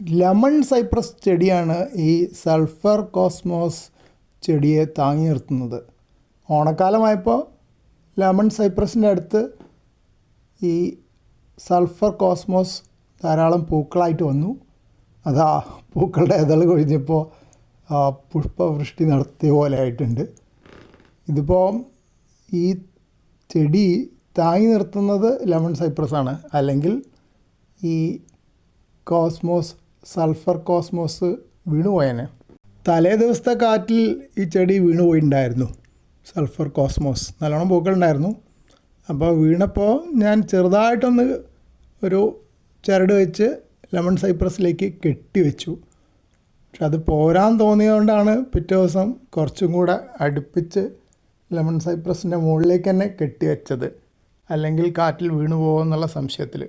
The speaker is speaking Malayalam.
ലെമൺ സൈപ്രസ് ചെടിയാണ് ഈ സൾഫർ കോസ്മോസ് ചെടിയെ താങ്ങി നിർത്തുന്നത്. ഓണക്കാലമായപ്പോൾ ലെമൺ സൈപ്രസിന്റെ അടുത്ത് ഈ സൾഫർ കോസ്മോസ് ധാരാളം പൂക്കളായിട്ട് വന്നു. അതാ പൂക്കളുടെ ഇതൾ കൊഴിഞ്ഞപ്പോൾ പുഷ്പവൃഷ്ടി നടത്തിയ പോലെ ആയിട്ടുണ്ട് ഇതിപ്പോൾ ഈ ചെടി താങ്ങി നിർത്തുന്നത് ലെമൺ സൈപ്രസ് ആണ് അല്ലെങ്കിൽ ഈ കോസ്മോസ് സൾഫർ കോസ്മോസ് വീണുപോയേനെ. തലേ ദിവസത്തെ കാറ്റിൽ ഈ ചെടി വീണുപോയിട്ടുണ്ടായിരുന്നു. Sulphur cosmos. നല്ലോണം പൂക്കളുണ്ടായിരുന്നു. അപ്പോൾ വീണപ്പോൾ ഞാൻ ചെറുതായിട്ടൊന്ന് ഒരു ചരട് വെച്ച് ലെമൺ സൈപ്രസിലേക്ക് കെട്ടി വെച്ചു. പക്ഷെ അത് പോരാൻ തോന്നിയതുകൊണ്ടാണ് പിറ്റേ ദിവസം കുറച്ചും കൂടെ അടുപ്പിച്ച് ലെമൺ സൈപ്രസിന്റെ മുകളിലേക്ക് തന്നെ കെട്ടി വെച്ചത്. അല്ലെങ്കിൽ കാറ്റിൽ വീണു പോകുമെന്നുള്ള സംശയത്തിൽ.